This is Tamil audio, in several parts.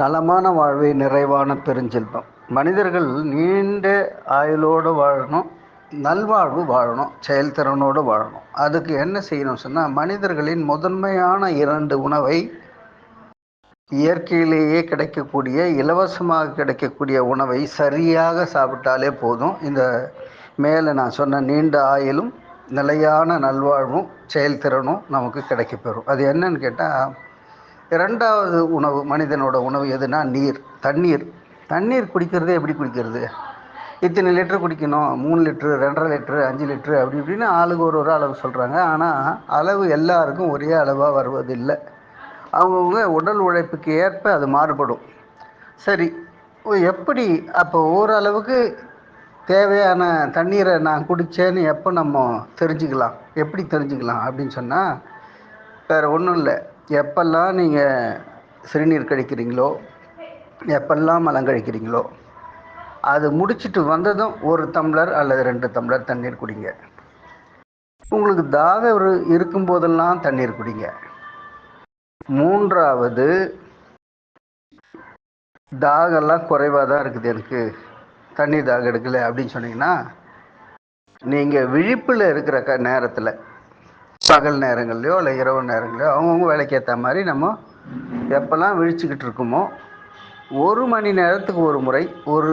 நலமான வாழ்வே நிறைவான பெருஞ்செல்வம். மனிதர்கள் நீண்ட ஆயுளோடு வாழணும் நல்வாழ்வு வாழணும் செயல்திறனோடு வாழணும். அதுக்கு என்ன செய்யணும் சொன்னால் மனிதர்களின் முதன்மையான இரண்டு உணவை இயற்கையிலேயே கிடைக்கக்கூடிய இலவசமாக கிடைக்கக்கூடிய உணவை சரியாக சாப்பிட்டாலே போதும். இந்த மேலே நான் சொன்ன நீண்ட ஆயுளும் நிலையான நல்வாழ்வும் செயல்திறனும் நமக்கு கிடைக்கப்பெறும். அது என்னன்னு கேட்டால் இரண்டாவது உணவு மனிதனோட உணவு எதுனா நீர் தண்ணீர். தண்ணீர் குடிக்கிறதே எப்படி குடிக்கிறது? இத்தனை லிட்டர் குடிக்கணும் மூணு லிட்ரு ரெண்டரை லிட்ரு அஞ்சு லிட்ரு அப்படி இப்படின்னு ஆளுக்கு ஒரு ஒரு அளவு சொல்கிறாங்க ஆனால் அளவு எல்லாருக்கும் ஒரே அளவாக வருவதில்லை. அவங்கவுங்க உடல் உழைப்புக்கு ஏற்ப அது மாறுபடும். சரி எப்படி அப்போ ஓரளவுக்கு தேவையான தண்ணீரை நான் குடித்தேன்னு எப்போ நம்ம தெரிஞ்சுக்கலாம்? எப்படி தெரிஞ்சுக்கலாம் அப்படின்னு சொன்னால் வேறு ஒன்றும் இல்லை. எப்பெல்லாம் நீங்கள் சிறுநீர் கழிக்கிறீங்களோ எப்பெல்லாம் மலம் கழிக்கிறீங்களோ அது முடிச்சுட்டு வந்ததும் ஒரு டம்ளர் அல்லது ரெண்டு டம்ளர் தண்ணீர் குடிங்க. உங்களுக்கு தாகம் ஒரு இருக்கும்போதெல்லாம் தண்ணீர் குடிங்க. மூன்றாவது தாகம்லாம் குறைவாக தான் இருக்குது எனக்கு. தண்ணி தாகம் எடுக்கலை அப்படின்னு சொன்னீங்கன்னா நீங்கள் விழிப்பில் இருக்கிற க நேரத்தில் பகல் நேரங்கள்லையோ இல்லை இரவு நேரங்களையோ அவங்கவுங்க வேலைக்கு ஏற்ற மாதிரி நம்ம எப்போல்லாம் விழிச்சுக்கிட்டு இருக்கோமோ ஒரு மணி நேரத்துக்கு ஒரு முறை ஒரு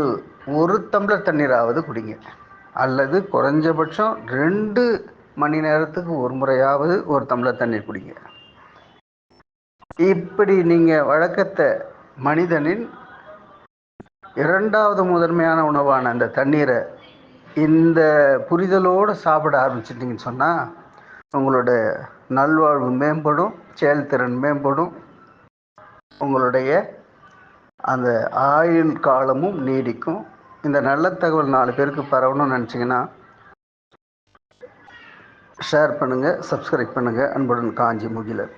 ஒரு டம்ளர் தண்ணீராவது குடிங்க. அல்லது குறைஞ்சபட்சம் ரெண்டு மணி நேரத்துக்கு ஒரு முறையாவது ஒரு டம்ளர் தண்ணீர் குடிங்க. இப்படி நீங்கள் வழக்கத்தை மனிதனின் இரண்டாவது முதன்மையான உணவான அந்த தண்ணீரை இந்த புரிதலோடு சாப்பிட ஆரம்பிச்சிட்டிங்கன்னு சொன்னால் உங்களோட நல்வாழ்வு மேம்படும் செயல்திறன் மேம்படும். உங்களுடைய அந்த ஆயுள் காலமும் நீடிக்கும். இந்த நல்ல தகவல் நாலு பேருக்கு பரவணும்னு நினச்சிங்கன்னா ஷேர் பண்ணுங்கள் சப்ஸ்கிரைப் பண்ணுங்கள் அன்புடன் காஞ்சி முகிலன்.